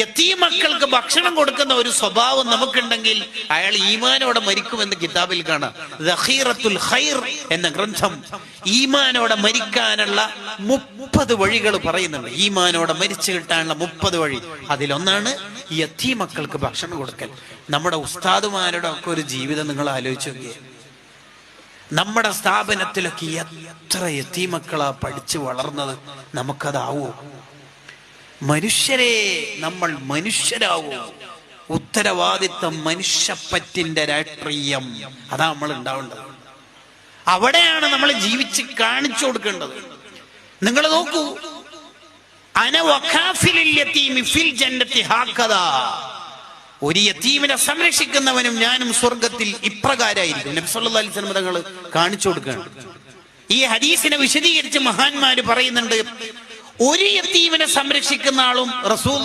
യത്തീ മക്കൾക്ക് ഭക്ഷണം കൊടുക്കുന്ന ഒരു സ്വഭാവം നമുക്കുണ്ടെങ്കിൽ അയാൾ ഈമാനോടെ മരിക്കുമെന്ന് കിതാബിൽ കാണാം. ഖൈർ എന്ന ഗ്രന്ഥം ഈമാനോടെ മരിക്കാനുള്ള മുപ്പത് വഴികൾ പറയുന്നുണ്ട്. ഈമാനോടെ മരിച്ചു കിട്ടാനുള്ള മുപ്പത് വഴി. അതിലൊന്നാണ് യത്തീമക്കൾക്ക് ഭക്ഷണം കൊടുക്കൽ. നമ്മുടെ ഉസ്താദുമാരുടെ ഒക്കെ ഒരു ജീവിതം നിങ്ങൾ ആലോചിച്ചു നോക്കിയേ. നമ്മുടെ സ്ഥാപനത്തിലൊക്കെ എത്ര എത്തീമക്കളാ പഠിച്ചു വളർന്നത് നമുക്കതാവോ? മനുഷ്യരെ നമ്മൾ മനുഷ്യരാകും. ഉത്തരവാദിത്വം മനുഷ്യപ്പറ്റിന്റെ രാഷ്ട്രീയം. അതാ നമ്മൾ ഉണ്ടാവേണ്ടത്. അവിടെയാണ് നമ്മൾ ജീവിച്ച് കാണിച്ചു കൊടുക്കേണ്ടത്. നിങ്ങൾ നോക്കൂ. ഒരു യത്തീമിനെ സംരക്ഷിക്കുന്നവനും ഞാനും സ്വർഗത്തിൽ അലൈഹി തങ്ങൾ കാണിച്ചു കൊടുക്കുകയാണ്. ഈ ഹദീസിനെ വിശദീകരിച്ച് മഹാന്മാര് പറയുന്നുണ്ട് ഒരു യത്തീവിനെ സംരക്ഷിക്കുന്ന ആളും റസൂൽ